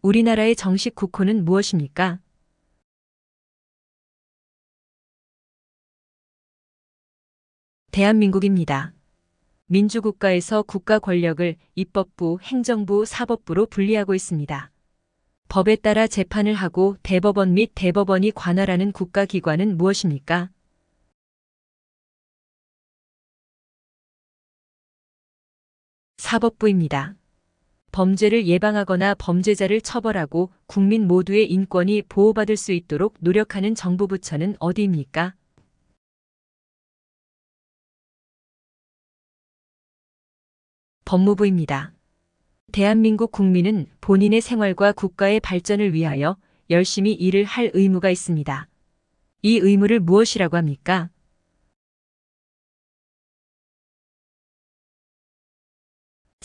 우리나라의 정식 국호는 무엇입니까? 대한민국입니다. 민주국가에서 국가 권력을 입법부, 행정부, 사법부로 분리하고 있습니다. 법에 따라 재판을 하고 대법원 및 대법원이 관할하는 국가기관은 무엇입니까? 사법부입니다. 범죄를 예방하거나 범죄자를 처벌하고 국민 모두의 인권이 보호받을 수 있도록 노력하는 정부 부처는 어디입니까? 법무부입니다. 대한민국 국민은 본인의 생활과 국가의 발전을 위하여 열심히 일을 할 의무가 있습니다. 이 의무를 무엇이라고 합니까?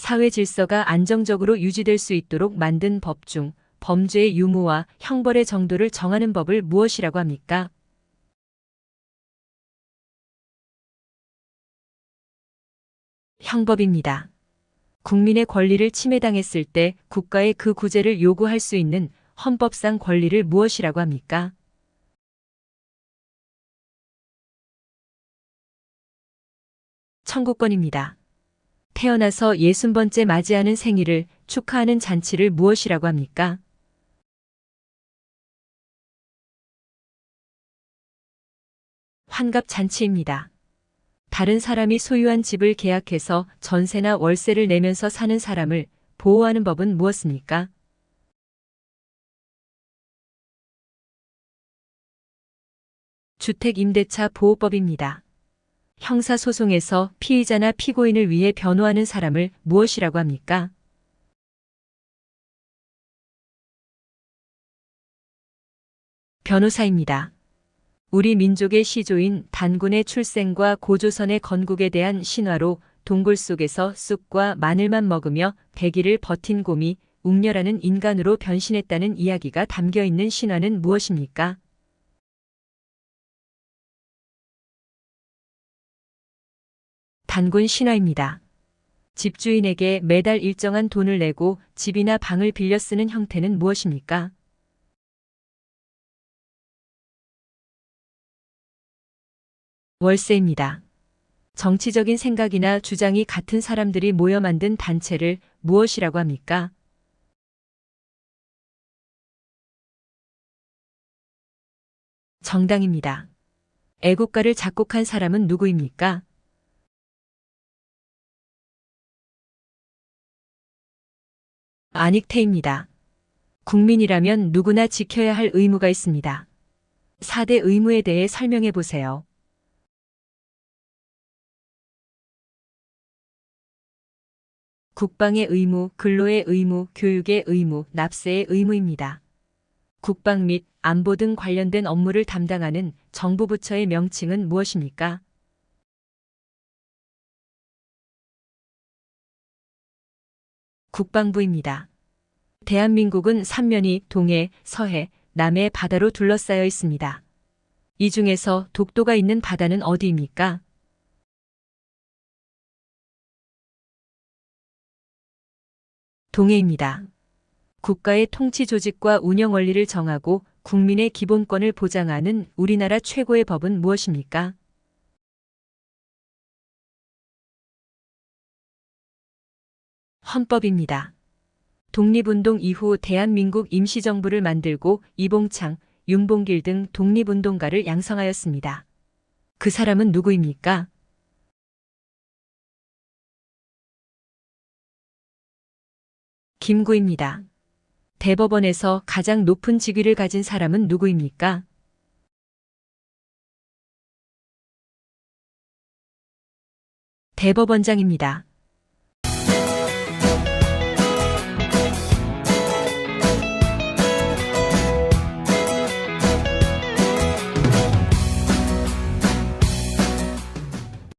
사회 질서가 안정적으로 유지될 수 있도록 만든 법 중 범죄의 유무와 형벌의 정도를 정하는 법을 무엇이라고 합니까? 형법입니다. 국민의 권리를 침해당했을 때 국가에 그 구제를 요구할 수 있는 헌법상 권리를 무엇이라고 합니까? 청구권입니다. 태어나서 60번째 맞이하는 생일을 축하하는 잔치를 무엇이라고 합니까? 환갑 잔치입니다. 다른 사람이 소유한 집을 계약해서 전세나 월세를 내면서 사는 사람을 보호하는 법은 무엇입니까? 주택임대차 보호법입니다. 형사소송에서 피의자나 피고인을 위해 변호하는 사람을 무엇이라고 합니까? 변호사입니다. 우리 민족의 시조인 단군의 출생과 고조선의 건국에 대한 신화로 동굴 속에서 쑥과 마늘만 먹으며 대기를 버틴 곰이 웅녀라는 인간으로 변신했다는 이야기가 담겨 있는 신화는 무엇입니까? 단군 신화입니다. 집주인에게 매달 일정한 돈을 내고 집이나 방을 빌려 쓰는 형태는 무엇입니까? 월세입니다. 정치적인 생각이나 주장이 같은 사람들이 모여 만든 단체를 무엇이라고 합니까? 정당입니다. 애국가를 작곡한 사람은 누구입니까? 안익태입니다. 국민이라면 누구나 지켜야 할 의무가 있습니다. 4대 의무에 대해 설명해 보세요. 국방의 의무, 근로의 의무, 교육의 의무, 납세의 의무입니다. 국방 및 안보 등 관련된 업무를 담당하는 정부 부처의 명칭은 무엇입니까? 국방부입니다. 대한민국은 삼면이 동해, 서해, 남해 바다로 둘러싸여 있습니다. 이 중에서 독도가 있는 바다는 어디입니까? 동해입니다. 국가의 통치 조직과 운영 원리를 정하고 국민의 기본권을 보장하는 우리나라 최고의 법은 무엇입니까? 헌법입니다. 독립운동 이후 대한민국 임시정부를 만들고 이봉창, 윤봉길 등 독립운동가를 양성하였습니다. 그 사람은 누구입니까? 김구입니다. 대법원에서 가장 높은 직위를 가진 사람은 누구입니까? 대법원장입니다.